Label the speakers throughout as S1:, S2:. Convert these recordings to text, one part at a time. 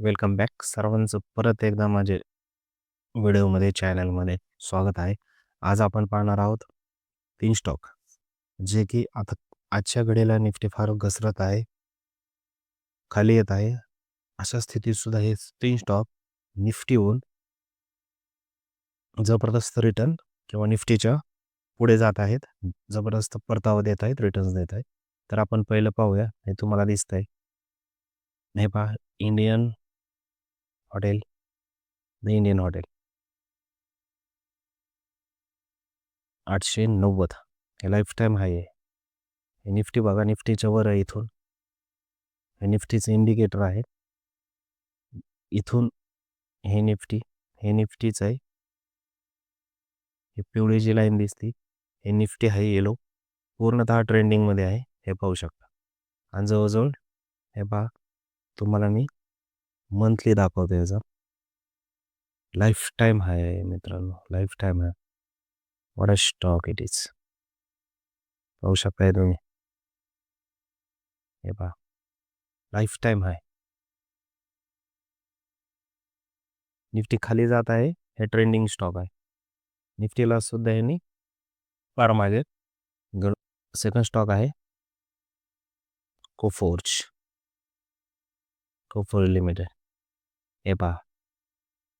S1: Welcome back. सर्वांचं परत एकदा माझे व्हिडिओमध्ये चॅनलमध्ये स्वागत आहे. आज आपण पाहणार आहोत तीन स्टॉक जे की आता आजच्या घडीला निफ्टी फार घसरत आहे खाली येत आहे. अशा स्थितीत सुद्धा हे तीन स्टॉक निफ्टीहून जबरदस्त रिटर्न किंवा निफ्टीच्या पुढे जात आहेत. जबरदस्त परतावा देत आहेत रिटर्न्स देत आहेत. तर आपण पहिलं पाहूया हे तुम्हाला दिसतंय. आहे हे पहा Indian hotel the Indian hotel. आठशे नव्वद. हे लाईफ टाईम हाय आहे. हे निफ्टी बघा निफ्टीच्या वर आहे इथून. हे निफ्टीचं इंडिकेटर आहे. इथून हे निफ्टी हे निफ्टीच आहे. हे पिवळी जी लाईन दिसते. हे निफ्टी हाय येलो पूर्णतः ट्रेंडिंगमध्ये आहे. हे पाहू शकता. आणि जवळजवळ हे पहा तुम्हाला मी मंथली दाखवतो याचा. लाईफ टाईम आहे मित्रांनो लाईफ टाईम आहे. What a stock it is पाहू शकताय तुम्ही. हे पहा. लाईफ टाईम आहे. निफ्टी खाली जात आहे हे ट्रेंडिंग स्टॉक आहे. निफ्टीला सुद्धा यांनी फार मागे गड सेकंड स्टॉक आहे. कोफोर्ज कोफोर्ज लिमिटेड हे पहा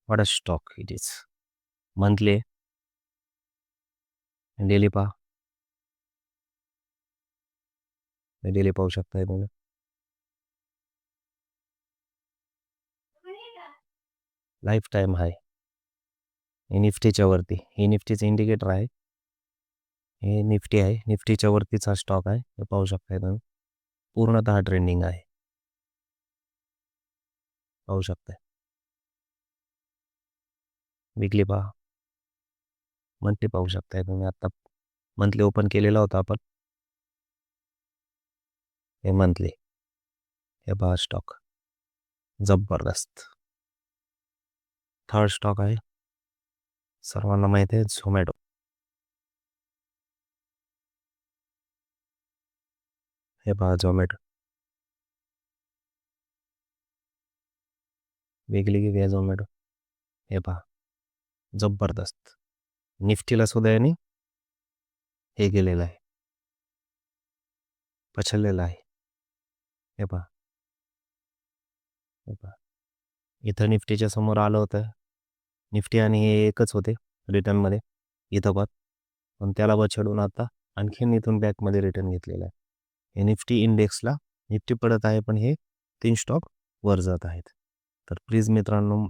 S1: what a stock it is monthly daily पहा डेली पाहू शकताय तुम्ही लाईफ टाईम आहे हे निफ्टीच्या वरती हे निफ्टीचं इंडिकेटर आहे हे निफ्टी आहे निफ्टीच्या वरतीचा स्टॉक आहे हे पाहू शकताय तुम्ही पूर्णतः ट्रेंडिंग आहे पाहू शकताय विकली पहा. मंथली पाहू शकताय तुम्ही. आता मंथली ओपन केलेला होता आपण. हे मंथली हे पहा स्टॉक जबरदस्त. थर्ड स्टॉक आहे. सर्वांना माहिती आहे झोमॅटो हे पहा झोमॅटो वेगळी गेली झोमॅटो हे पहा. जबरदस्त. निफ्टीला सुद्धा यांनी हे गेलेलं आहे. पछललेलं आहे. हे पहा. हे पहा. इथं निफ्टीच्या समोर आलं होतं. निफ्टी आणि हे एकच होते रिटर्नमध्ये इथं पण पण त्याला बछडून आता आणखीन इथून बॅकमध्ये रिटर्न घेतलेलं आहे. हे निफ्टी इंडेक्सला निफ्टी पडत आहे पण हे तीन स्टॉक वर जात आहेत. तर प्लीज मित्रांनो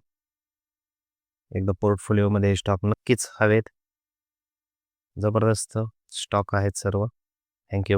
S1: एकदा पोर्टफोलिओमध्ये स्टॉक नक्कीच हवेत. जबरदस्त स्टॉक आहेत सर्व. थँक्यू